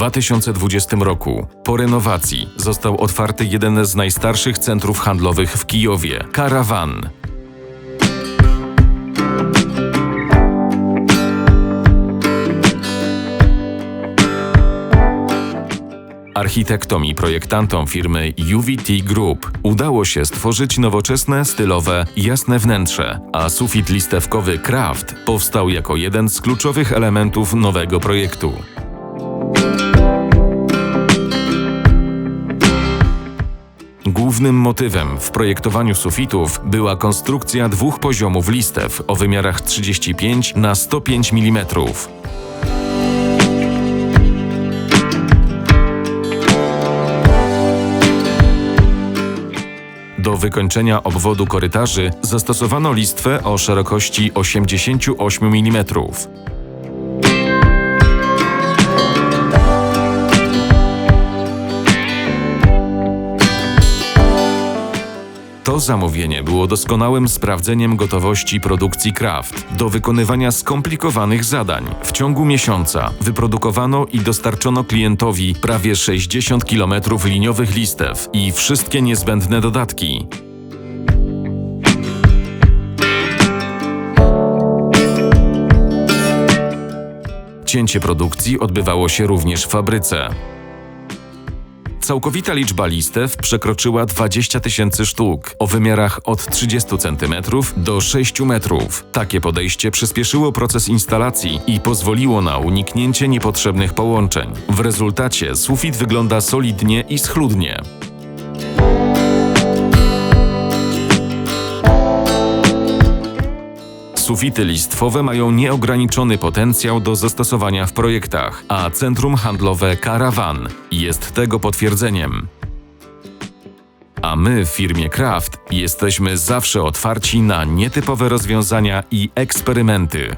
2020 roku. Po renowacji został otwarty jeden z najstarszych centrów handlowych w Kijowie Karawan. Architektom i projektantom firmy UVT Group udało się stworzyć nowoczesne, stylowe, jasne wnętrze, a sufit listewkowy Kraft powstał jako jeden z kluczowych elementów nowego projektu. Głównym motywem w projektowaniu sufitów była konstrukcja dwóch poziomów listew o wymiarach 35 na 105 mm. Do wykończenia obwodu korytarzy zastosowano listwę o szerokości 88 mm. To zamówienie było doskonałym sprawdzeniem gotowości produkcji Kraft do wykonywania skomplikowanych zadań. W ciągu miesiąca wyprodukowano i dostarczono klientowi prawie 60 km liniowych listew i wszystkie niezbędne dodatki. Cięcie produkcji odbywało się również w fabryce. Całkowita liczba listew przekroczyła 20 tysięcy sztuk o wymiarach od 30 cm do 6 metrów. Takie podejście przyspieszyło proces instalacji i pozwoliło na uniknięcie niepotrzebnych połączeń. W rezultacie sufit wygląda solidnie i schludnie. Sufity listwowe mają nieograniczony potencjał do zastosowania w projektach, a centrum handlowe Caravan jest tego potwierdzeniem. A my w firmie Kraft jesteśmy zawsze otwarci na nietypowe rozwiązania i eksperymenty.